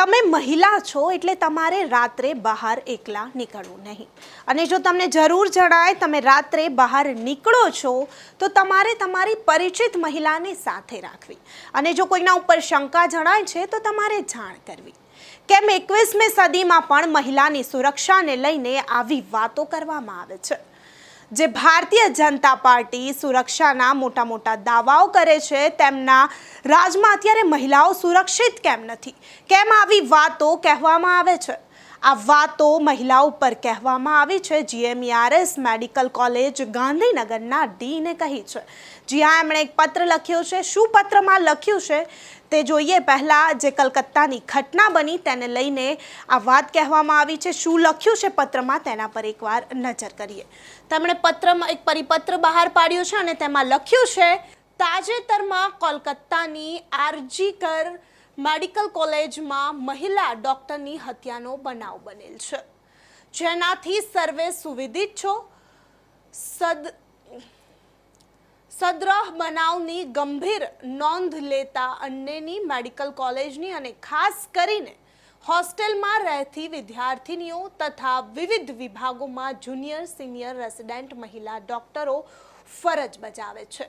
તમે મહિલા છો એટલે તમારે રાત્રે બહાર એકલા નીકળવું નહીં. અને જો તમને જરૂર જણાય તમે રાત્રે બહાર નીકળો છો, તો તમારે તમારી પરિચિત મહિલાને સાથે રાખવી. અને જો કોઈના ઉપર શંકા જણાય છે, તો તમારે જાણ કરવી. કેમ, એકવીસમી સદીમાં પણ મહિલાની સુરક્ષાને લઈને આવી વાતો કરવામાં આવે છે. જે ભારતીય જનતા પાર્ટી સુરક્ષાના મોટા મોટા દાવાઓ કરે છે, તેમના રાજમાં અત્યારે મહિલાઓ સુરક્ષિત કેમ નથી? કેમ આવી વાતો કહેવામાં આવે છે? આ વાતો મહિલાઓ પર કહેવામાં આવી છે. જીએમઈઆરએસ મેડિકલ કોલેજ ગાંધીનગરના ડીને કહી છે. જ્યાં એમણે એક પત્ર લખ્યો છે. શું પત્રમાં લખ્યું છે? તે જોઈએ. પહેલાં જે કલકત્તાની ઘટના બની તેને લઈને આ વાત કહેવામાં આવી છે. શું લખ્યું છે પત્રમાં? તેના પર એકવાર નજર કરીએ. તેમણે પત્રમાં એક પરિપત્ર બહાર પાડ્યો છે અને તેમાં લખ્યું છે, તાજેતરમાં કોલકાતાની આરજીકર મેડિકલ કોલેજમાં મહિલા ડૉક્ટરની હત્યાનો બનાવ બનેલ છે. જેનાથી સર્વે સુવિદિત છો. સદ, સદ્રહ બનાવની ગંભીર નોંધ લેતા અન્યની મેડિકલ કોલેજની અને ખાસ કરીને હોસ્ટેલમાં રહેતી વિદ્યાર્થીનીઓ તથા વિવિધ વિભાગોમાં જુનિયર, સિનિયર રેસિડેન્ટ મહિલા ડોક્ટરો ફરજ બજાવે છે.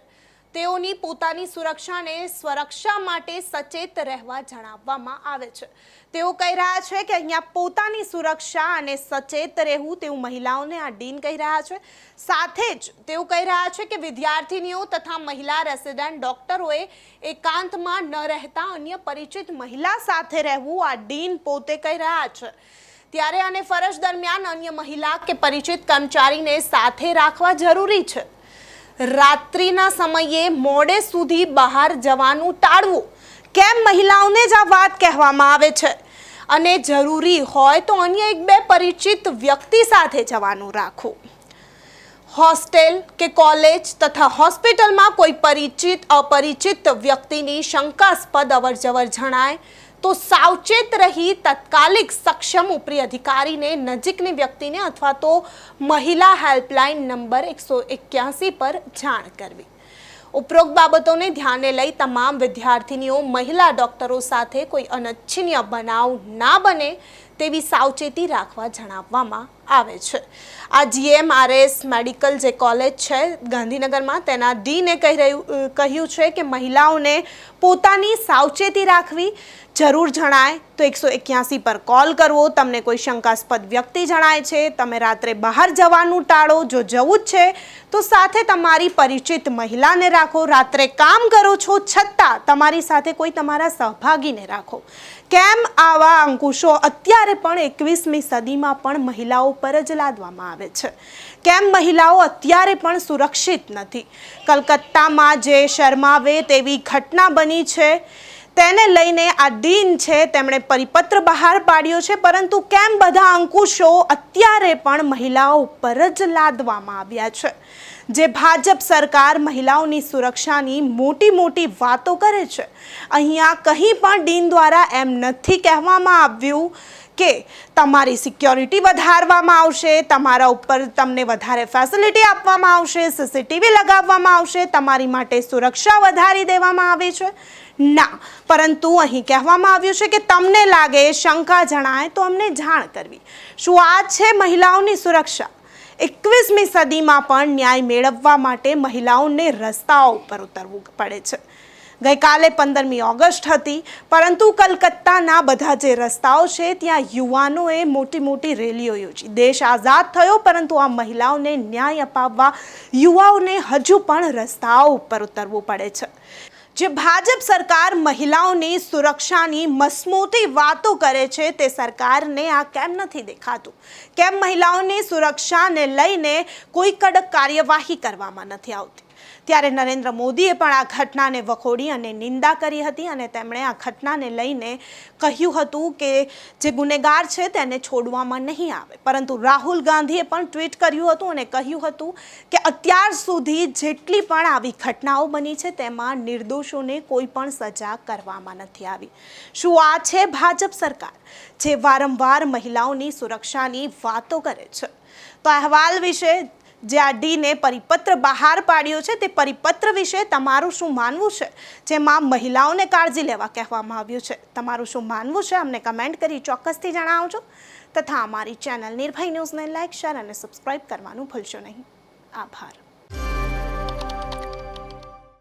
તેઓની પોતાની સુરક્ષાને સ્વરક્ષા માટે સચેત રહેવા જણાવવામાં આવે છે. તેઓ કહી રહ્યા છે કે અહીંયા પોતાની સુરક્ષા અને સચેત રહેવું તેવું મહિલાઓને આ ડીન કહી રહ્યા છે. સાથે જ તેઓ કહી રહ્યા છે કે વિદ્યાર્થીનીઓ તથા મહિલા રેસિડેન્ટ ડોક્ટરોએ એકાંતમાં ન રહેતા અન્ય પરિચિત મહિલા સાથે રહેવું આ ડીન પોતે કહી રહ્યા છે. ત્યારે અને ફરજ દરમિયાન અન્ય મહિલા કે પરિચિત કર્મચારીને સાથે રાખવા જરૂરી છે. રાત્રિના સમયે મોડે સુધી બહાર જવાનું ટાળવું. કેમ મહિલાઓને જ આ વાત કહેવામાં આવે છે? અને જરૂરી હોય તો અન્ય એક બે પરિચિત વ્યક્તિ સાથે જવાનું રાખવું. હોસ્ટેલ કે કોલેજ તથા હોસ્પિટલમાં કોઈ પરિચિત, અપરિચિત વ્યક્તિની શંકાસ્પદ અવરજવર જણાય તો સાવચેત રહી તત્કાલિક સક્ષમ ઉપરી અધિકારીને, નજીકની વ્યક્તિને અથવા તો મહિલા હેલ્પલાઇન નંબર એકસો એક્યાસી પર જાણ કરવી. ઉપરોક્ત બાબતોને ધ્યાને લઈ તમામ વિદ્યાર્થીનીઓ, મહિલા ડોક્ટરો સાથે કોઈ અનિચ્છનીય બનાવ ના બને તેવી સાવચેતી રાખવા જણાવવામાં આવે છે. આ જીએમઆરએસ મેડિકલ જે કોલેજ છે, ગાંધીનગરમાં તેના ડીને કહી રહ્યું કહ્યું છે કે મહિલાઓને પોતાની સાવચેતી રાખવી જરૂર જણાય. તો એકસો એક્યાસી પર કોલ કરવો, તમને કોઈ શંકાસ્પદ વ્યક્તિ જણાય છે, તમે રાત્રે બહાર જવાનું ટાળો, જો જવું જ છે, તો સાથે તમારી પરિચિત મહિલાને રાખો. રાત્રે કામ કરો છો છતાં તમારી સાથે કોઈ તમારા સહભાગીને રાખો. કેમ આવા અંકુશો અત્યારે પણ એકવીસમી સદીમાં પણ મહિલાઓ પર જ લાદવામાં આવે છે. કેમ મહિલાઓ અત્યારે પણ સુરક્ષિત નથી? કલકત્તામાં જે શર્માવે તેવી ઘટના બની છે, તેને લઈને આ ડીન છે તેમણે પરિપત્ર બહાર પાડ્યો છે, પરંતુ કેમ બધા અંકુશો અત્યારે પણ મહિલાઓ ઉપર જ લાદવામાં આવ્યા છે? જે ભાજપ સરકાર મહિલાઓની સુરક્ષાની મોટી મોટી વાતો કરે છે, અહીંયા કંઈ પણ ડીન દ્વારા એમ નથી કહેવામાં આવ્યું. કે તમારી સિક્યોરિટી વધારવામાં આવશે, તમારા ઉપર તમને વધારે ફેસિલિટી આપવામાં આવશે સીસીટીવી લગાવવામાં આવશે, તમારી માટે સુરક્ષા વધારી દેવામાં આવી છે. ના, પરંતુ અહીં કહેવામાં આવ્યું છે કે તમને લાગે, શંકા જણાય, તો અમને જાણ કરવી. શું આ છે મહિલાઓની સુરક્ષા? એકવીસમી સદીમાં પણ ન્યાય મેળવવા માટે મહિલાઓને રસ્તાઓ ઉપર ઉતરવું પડે છે. ગઈકાલે પંદરમી ઓગસ્ટ હતી, પરંતુ કલકત્તાના બધા જે રસ્તાઓ છે, ત્યાં યુવાનોએ મોટી મોટી રેલીઓ યોજી. દેશ આઝાદ થયો, પરંતુ આ મહિલાઓને ન્યાય અપાવવા યુવાઓને હજુ પણ રસ્તાઓ ઉપર ઉતરવું પડે છે. જે ભાજપ સરકાર મહિલાઓની સુરક્ષાની મસમોટી વાતો કરે છે, તે સરકારને આ કેમ નથી દેખાતું? કેમ મહિલાઓની સુરક્ષાને લઈને કોઈ કડક કાર્યવાહી કરવામાં નથી આવતી? ત્યારે નરેન્દ્ર મોદીએ પણ આ ઘટનાને વખોડી અને નિંદા કરી હતી અને તેમણે આ ઘટનાને લઈને કહ્યું હતું કે જે ગુનેગાર છે તેને છોડવામાં નહીં આવે. પરંતુ રાહુલ ગાંધીએ પણ ટ્વીટ કર્યું હતું અને કહ્યું હતું કે અત્યાર સુધી જેટલી પણ આવી ઘટનાઓ બની છે તેમાં નિર્દોષોને કોઈ પણ સજા કરવામાં નથી આવી. શું આ છે ભાજપ સરકાર, જે વારંવાર મહિલાઓની સુરક્ષાની વાતો કરે છે? તો અહેવાલ વિશે જે આ ડીને પરિપત્ર બહાર પાડ્યો છે, તે પરિપત્ર વિશે તમારું શું માનવું છે? જેમાં મહિલાઓને કાળજી લેવા કહેવામાં આવ્યું છે. તમારું શું માનવું છે? અમને કમેન્ટ કરી ચોક્કસથી જણાવજો. તથા અમારી ચેનલ નિર્ભય ન્યૂઝને લાઇક શેર અને સબસ્ક્રાઇબ કરવાનું ભૂલશો નહીં. આભાર.